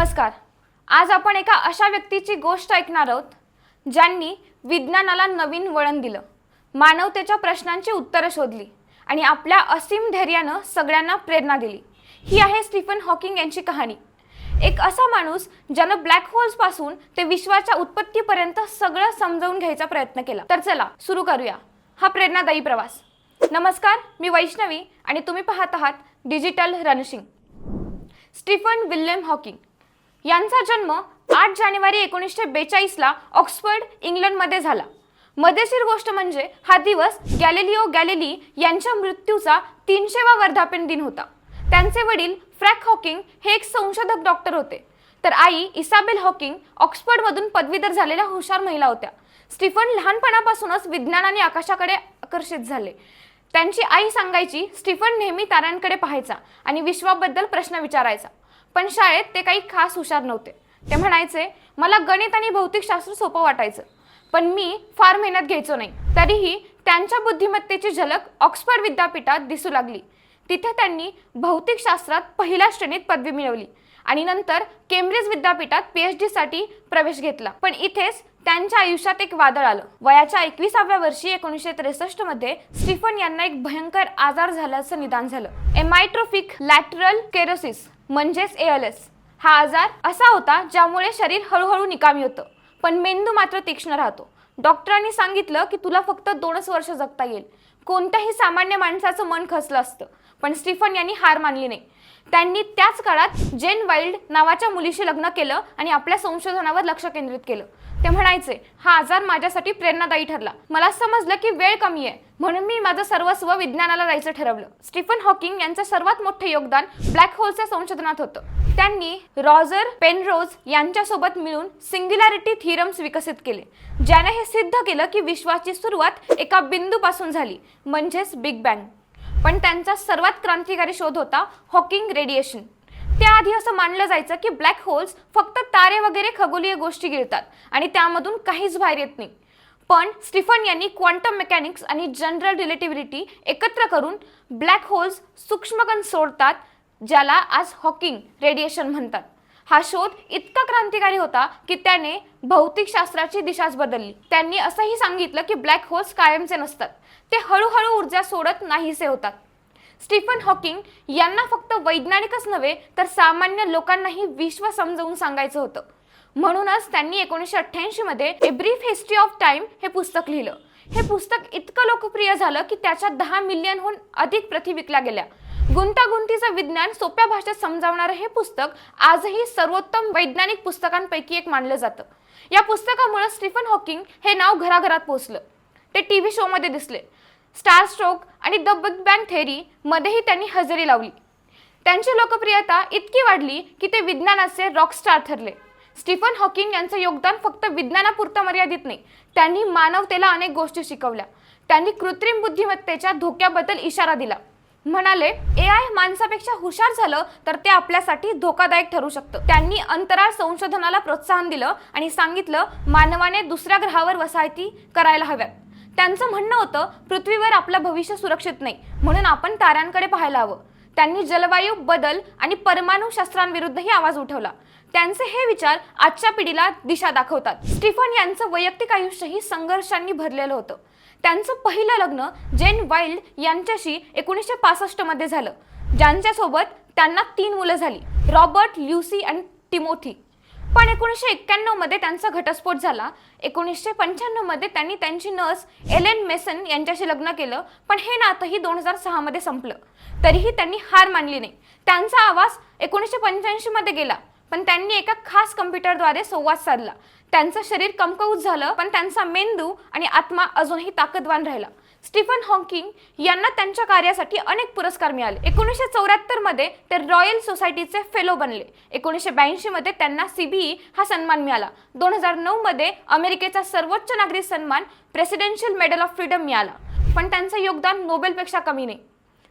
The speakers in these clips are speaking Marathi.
नमस्कार. आज आपण एका अशा व्यक्तीची गोष्ट ऐकणार आहोत ज्यांनी विज्ञानाला नवीन वळण दिलं मानवतेच्या प्रश्नांची उत्तरं शोधली आणि आपल्या असीम धैर्यानं सगळ्यांना प्रेरणा दिली. ही आहे स्टीफन हॉकिंग यांची कहाणी. एक असा माणूस ज्यानं ब्लॅक होल्सपासून ते विश्वाच्या उत्पत्तीपर्यंत सगळं समजावून घ्यायचा प्रयत्न केला. तर चला सुरू करूया. हा प्रेरणादायी प्रवास. नमस्कार मी वैष्णवी आणि तुम्ही पाहत आहात डिजिटल रनशिंग स्टीफन विल्यम हॉकिंग. यांचा जन्म आठ जानेवारी एकोणीसशे बेचाळीसला ऑक्सफर्ड इंग्लंडमध्ये झाला. मजेशीर गोष्ट म्हणजे हा दिवस गॅलेलिओ गॅलेली यांच्या मृत्यूचा तीनशेवा वर्धापन दिन होता. त्यांचे वडील फ्रॅक हॉकिंग हे एक संशोधक डॉक्टर होते. तर आई इसाबेल हॉकिंग ऑक्सफर्डमधून पदवीधर झालेल्या हुशार महिला होत्या. स्टीफन लहानपणापासूनच विज्ञान आणि आकाशाकडे आकर्षित झाले. त्यांची आई सांगायची स्टीफन नेहमी ताऱ्यांकडे पाहायचा आणि विश्वाबद्दल प्रश्न विचारायचा. पण शाळेत ते काही खास हुशार नव्हते. ते म्हणायचे मला गणित आणि भौतिकशास्त्र सोपं वाटायचं पण मी फार मेहनत घ्यायचो नाही. तरीही त्यांच्या बुद्धिमत्तेची झलक ऑक्सफर्ड विद्यापीठात दिसू लागली. तिथे त्यांनी भौतिकशास्त्रात पहिल्या श्रेणीत पदवी मिळवली आणि नंतर केम्ब्रिज विद्यापीठात पीएच डीसाठी प्रवेश घेतला. पण इथेच त्यांच्या आयुष्यात एक वादळ आलं. वयाच्या एकविसाव्या वर्षी एकोणीसशे त्रेसष्टमध्ये स्टीफन यांना एक भयंकर आजार झाल्याचं निदान झालं. एमायट्रोफिक लॅटरल केरोसिस म्हणजेच एएलएस हा आजार असा होता ज्यामुळे शरीर हळूहळू निकामी होतं. पण मेंदू मात्र तीक्ष्ण राहतो. डॉक्टरांनी सांगितलं की तुला फक्त दोनच वर्ष जगता येईल. कोणत्याही सामान्य माणसाचं मन खचलं असतं पण स्टीफन यांनी हार मानली नाही. त्यांनी त्याच काळात जेन वाईल्ड नावाच्या मुलीशी लग्न केलं आणि आपल्या संशोधनावर लक्ष केंद्रित केलं. ते म्हणायचे हा आजार माझ्यासाठी प्रेरणादायी ठरला. मला समजलं की वेळ कमी आहे. म्हणून मी माझं सर्वस्व विज्ञानाला जायचं ठरवलं. स्टीफन हॉकिंग यांचं सर्वात मोठं योगदान ब्लॅक होलच्या संशोधनात होतं. त्यांनी रॉजर पेनरोज यांच्यासोबत मिळून सिंग्युलॅरिटी थिरम्स विकसित केले ज्याने हे सिद्ध केलं की विश्वाची सुरुवात एका बिंदूपासून झाली म्हणजेच बिग बँग. पण त्यांचा सर्वात क्रांतिकारी शोध होता हॉकिंग रेडिएशन. त्याआधी असं मानलं जायचं की ब्लॅक होल्स फक्त तारे वगैरे खगोलीय गोष्टी गिळतात आणि त्यामधून काहीच बाहेर येत नाही. पण स्टीफन यांनी क्वांटम मेकॅनिक्स आणि जनरल रिलेटिव्हिटी एकत्र करून ब्लॅक होल्स सूक्ष्मकण सोडतात ज्याला आज हॉकिंग रेडिएशन म्हणतात. हा शोध इतका क्रांतिकारी होता की त्याने भौतिकशास्त्राची दिशाच बदलली. त्यांनी असंही सांगितलं की ब्लॅक होल्स कायमचे नसतात. ते हळूहळू ऊर्जा सोडत नाहीसे होतात. स्टीफन हॉकिंग यांना फक्त वैज्ञानिकच नव्हे तर सामान्य लोकांनाही विश्व समजावून सांगायचं होतं. म्हणूनच त्यांनी एकोणीसशे अठ्ठ्याऐंशीमध्ये मध्ये a brief history of time हे पुस्तक लिहिलं. हे पुस्तक इतकं लोकप्रिय झालं की त्याच्या दहा मिलियनहून अधिक प्रती विकल्या गेल्या. गुंतागुंतीचं विज्ञान सोप्या भाषेत समजावणारं हे पुस्तक आजही सर्वोत्तम वैज्ञानिक पुस्तकांपैकी एक मानलं जातं. या पुस्तकामुळे स्टीफन हॉकिंग हे नाव घराघरात पोहोचलं. ते टी व्ही शोमध्ये दिसले. स्टार स्ट्रोक आणि द बिग बँग थेअरी मध्येही त्यांनी हजेरी लावली. त्यांची लोकप्रियता इतकी वाढली की ते विज्ञानाचे रॉकस्टार ठरले. स्टीफन हॉकिंग यांचं योगदान फक्त विज्ञानापुरतं मर्यादित नाही त्यांनी मानवतेला अनेक गोष्टी शिकवल्या. त्यांनी कृत्रिम बुद्धिमत्तेच्या धोक्याबद्दल इशारा दिला. म्हणाले ए आय माणसापेक्षा हुशार झालं तर ते आपल्यासाठी धोकादायक ठरू शकतं. त्यांनी अंतराळ संशोधनाला प्रोत्साहन दिलं आणि सांगितलं मानवाने दुसऱ्या ग्रहावर वसाहती करायला हव्यात. त्यांचं म्हणणं होतं पृथ्वीवर आपलं भविष्य सुरक्षित नाही. म्हणून आपण ताऱ्यांकडे पाहायला हवं. त्यांनी जलवायू बदल आणि परमाणू शस्त्रांविरुद्धही आवाज उठवला. त्यांचे हे विचार आजच्या पिढीला दिशा दाखवतात. स्टीफन यांचं वैयक्तिक आयुष्यही संघर्षांनी भरलेलं होतं. त्यांचं पहिलं लग्न जेन वाईल्ड यांच्याशी एकोणीसशे पासष्टमध्ये झालं. ज्यांच्यासोबत त्यांना तीन मुलं झाली. रॉबर्ट ल्युसी आणि टिमोथी. पण एकोणीसशे एक्क्याण्णवमध्ये त्यांचा घटस्फोट झाला. एकोणीसशे पंच्याण्णवमध्ये त्यांनी त्यांची नर्स एलेन मेसन यांच्याशी लग्न केलं. पण हे नातंही दोन हजार सहा मध्ये संपलं. तरीही त्यांनी हार मानली नाही. त्यांचा आवाज एकोणीसशे पंच्याऐंशी मध्ये गेला. पण त्यांनी एका खास कम्प्युटरद्वारे संवाद साधला. त्यांचं शरीर कमकवूत झालं पण त्यांचा मेंदू आणि आत्मा अजूनही ताकदवान राहिला. स्टीफन हॉकिंग यांना त्यांच्या कार्यासाठी अनेक पुरस्कार मिळाले. एकोणीसशे चौऱ्याहत्तरमध्ये ते रॉयल सोसायटीचे फेलो बनले. एकोणीसशे ब्याऐंशी मध्ये त्यांना सीबीई हा सन्मान मिळाला. दोन हजार नऊ मध्ये अमेरिकेचा सर्वोच्च नागरी सन्मान प्रेसिडेन्शियल मेडल ऑफ फ्रीडम मिळाला. पण त्यांचं योगदान नोबेलपेक्षा कमी नाही.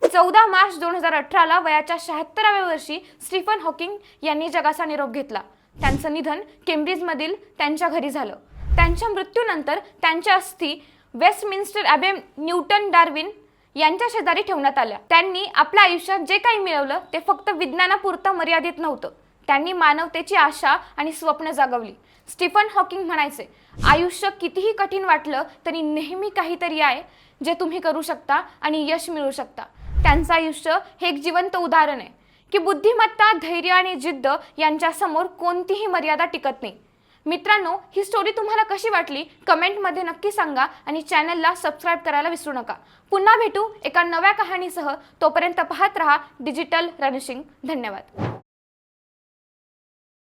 चौदा मार्च दोन हजार अठराला वयाच्या शहात्तराव्या वर्षी स्टीफन हॉकिंग यांनी जगाचा निरोप घेतला. त्यांचं निधन केम्ब्रिजमधील त्यांच्या घरी झालं. त्यांच्या मृत्यूनंतर त्यांच्या अस्थी वेस्टमिन्स्टर ॲबे न्यूटन डार्विन यांच्या शेजारी ठेवण्यात आल्या. त्यांनी आपल्या आयुष्यात जे काही मिळवलं ते फक्त विज्ञानापुरतं मर्यादित नव्हतं. त्यांनी मानवतेची आशा आणि स्वप्न जागवली. स्टीफन हॉकिंग म्हणायचे आयुष्य कितीही कठीण वाटलं तरी नेहमी काहीतरी आहे जे तुम्ही करू शकता आणि यश मिळवू शकता. त्यांचं आयुष्य हे एक जिवंत उदाहरण आहे. की बुद्धिमत्ता धैर्य आणि जिद्द यांच्यासमोर कोणतीही मर्यादा टिकत नाही. मित्रांनो ही स्टोरी तुम्हाला कशी वाटली? कमेंटमध्ये नक्की सांगा आणि चॅनलला सबस्क्राईब करायला विसरू नका. पुन्हा भेटू एका नव्या कहाणीसह. तोपर्यंत पाहत रहा डिजिटल रनिशिंग धन्यवाद.